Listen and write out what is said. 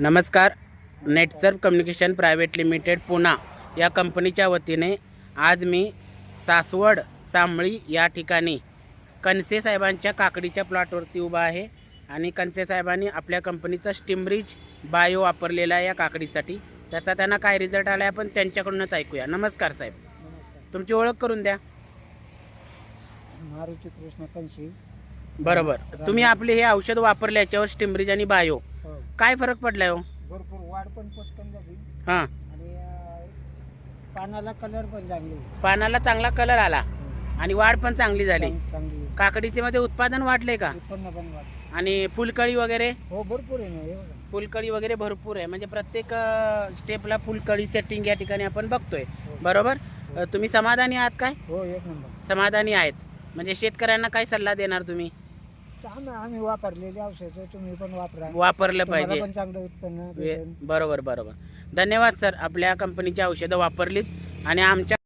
नमस्कार. Netsurf communication private limited Pune या कंपनीच्या वतीने आज मी सासवड चांबळी या ठिकाणी कनसे साहेबांच्या काकडीच्या प्लॉटवरती उभा आहे. आणि कनसे साहेबांनी आपल्या कंपनीचा स्टिमरीज बायो वापरलेला आहे या काकडीसाठी. त्याचा त्यांना काय रिझल्ट आला आहे आपण त्यांच्याकडूनच ऐकूया. नमस्कार साहेब. तुमची ओळख करून द्या. मारुती कृष्ण कंशी बरोबर. तुम्ही आपले हे औषध वापरले याच्यावर स्टिमरीज आणि बायो हो. काय फरक पडलाय हो? भरपूर वाढ पण पटकन झाली. हां. आणि अं, पानाला कलर पण चांगली. पानाला चांगला कलर आला. आणि वाढ पण चांगली झाली. चांग- चांगली. काकडीचे मध्ये उत्पादन वाढले का? उत्पन्न पण वाढ आणि फुलकळी वगैरे? हो भरपूर आहे ना हे बघा. फुलकळी वगैरे भरपूर आहे. म्हणजे प्रत्येक स्टेपला फुलकळी सेटिंग या ठिकाणी आपण बघतोय. हो. बरोबर? अ, तुम्ही समाधानी आहात काय? हो एक नंबर. समाधानी आहेत. म्हणजे शेतकऱ्यांना काय सल्ला देणार तुम्ही? तर आम्ही आम्ही वापरलेली औषधं तुम्ही पण वापरा. वापरलं तुम्हाला पाहिजे. पण चांगलं उत्पन्न वे- भेटेल. बरोबर बरोबर. धन्यवाद सर. आपल्या कंपनीची औषधं वापरलीत आणि आमच्या